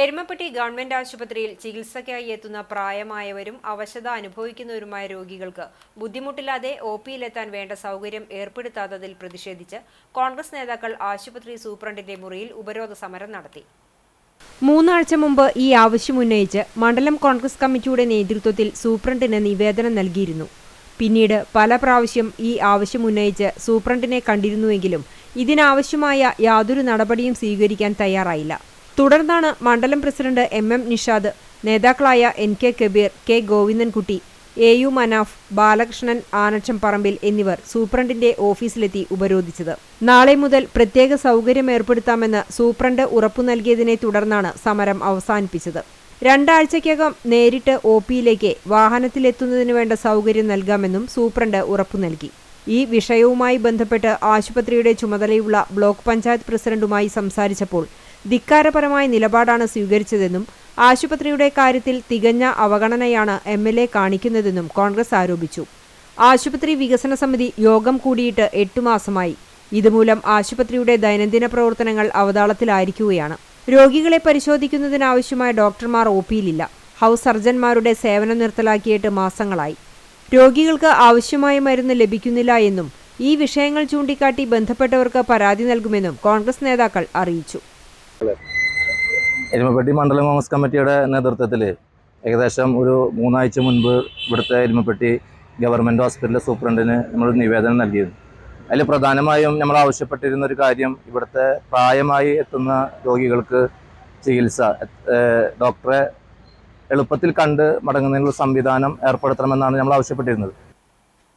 Erumapetty government ആശുപത്രിയിൽ ചികിത്സയ്ക്കായി എത്തുന്ന പ്രായമായവരും അവശത അനുഭവിക്കുന്നവരുമായ രോഗികൾക്ക് ബുദ്ധിമുട്ടില്ലാതെ ഒ പിയിലെത്താൻ വേണ്ട സൗകര്യം ഏർപ്പെടുത്താത്തതിൽ പ്രതിഷേധിച്ച് കോൺഗ്രസ് നേതാക്കൾ ആശുപത്രി സൂപ്രണ്ടിന്റെ മുറിയിൽ ഉപരോധ സമരം നടത്തി. മൂന്നാഴ്ച മുമ്പ് ഈ ആവശ്യം ഉന്നയിച്ച് മണ്ഡലം കോൺഗ്രസ് കമ്മിറ്റിയുടെ നേതൃത്വത്തിൽ സൂപ്രണ്ടിന് നിവേദനം നൽകിയിരുന്നു. പിന്നീട് പല പ്രാവശ്യം ഈ ആവശ്യമുന്നയിച്ച് സൂപ്രണ്ടിനെ കണ്ടിരുന്നുവെങ്കിലും ഇതിനാവശ്യമായ യാതൊരു നടപടിയും സ്വീകരിക്കാൻ തയ്യാറായില്ല. തുടർന്നാണ് മണ്ഡലം പ്രസിഡന്റ് എം എം നിഷാദ് നേതാക്കളായ N K Kabeer K Govindankutty A U Manaf Balakrishnan Anacham Parambil എന്നിവർ സൂപ്രണ്ടിന്റെ ഓഫീസിലെത്തി ഉപരോധിച്ചത്. നാളെ മുതൽ പ്രത്യേക സൗകര്യം ഏർപ്പെടുത്താമെന്ന് സൂപ്രണ്ട് ഉറപ്പു നൽകിയതിനെ തുടർന്നാണ് സമരം അവസാനിപ്പിച്ചത്. രണ്ടാഴ്ചയ്ക്കകം നേരിട്ട് ഒ പിയിലേക്ക് വാഹനത്തിലെത്തുന്നതിന് വേണ്ട സൗകര്യം നൽകാമെന്നും സൂപ്രണ്ട് ഉറപ്പു നൽകി. ഈ വിഷയവുമായി ബന്ധപ്പെട്ട് ആശുപത്രിയുടെ ചുമതലയുള്ള ബ്ലോക്ക് പഞ്ചായത്ത് പ്രസിഡന്റുമായി സംസാരിച്ചപ്പോൾ ധിക്കാരപരമായ നിലപാടാണ് സ്വീകരിച്ചതെന്നും ആശുപത്രിയുടെ കാര്യത്തിൽ തികഞ്ഞ അവഗണനയാണ് എം എൽ എ കാണിക്കുന്നതെന്നും കോൺഗ്രസ് ആരോപിച്ചു. ആശുപത്രി വികസന സമിതി യോഗം കൂടിയിട്ട് എട്ടു മാസമായി. ഇതുമൂലം ആശുപത്രിയുടെ ദൈനംദിന പ്രവർത്തനങ്ങൾ അവതാളത്തിലായിരിക്കുകയാണ്. രോഗികളെ പരിശോധിക്കുന്നതിനാവശ്യമായ ഡോക്ടർമാർ ഒ പിയിലില്ല. ഹൗസ് സർജൻമാരുടെ സേവനം നിർത്തലാക്കിയിട്ട് മാസങ്ങളായി. രോഗികൾക്ക് ആവശ്യമായ മരുന്ന് ലഭിക്കുന്നില്ല എന്നും ഈ വിഷയങ്ങൾ ചൂണ്ടിക്കാട്ടി ബന്ധപ്പെട്ടവർക്ക് പരാതി നൽകുമെന്നും കോൺഗ്രസ് നേതാക്കൾ അറിയിച്ചു. എരുമപ്പെട്ടി മണ്ഡലം കോൺഗ്രസ് കമ്മിറ്റിയുടെ നേതൃത്വത്തിൽ ഏകദേശം ഒരു മൂന്നാഴ്ച മുൻപ് ഇവിടുത്തെ എരുമപ്പെട്ടി ഗവൺമെന്റ് ഹോസ്പിറ്റലിലെ സൂപ്രണ്ടിന് നമ്മൾ നിവേദനം നൽകിയിരുന്നു. അതിൽ പ്രധാനമായും നമ്മൾ ആവശ്യപ്പെട്ടിരുന്ന ഒരു കാര്യം ഇവിടുത്തെ പ്രായമായി എത്തുന്ന രോഗികൾക്ക് ചികിത്സ ഡോക്ടറെ എളുപ്പത്തിൽ കണ്ട് മടങ്ങുന്നതിനുള്ള സംവിധാനം ഏർപ്പെടുത്തണമെന്നാണ് നമ്മൾ ആവശ്യപ്പെട്ടിരുന്നത്.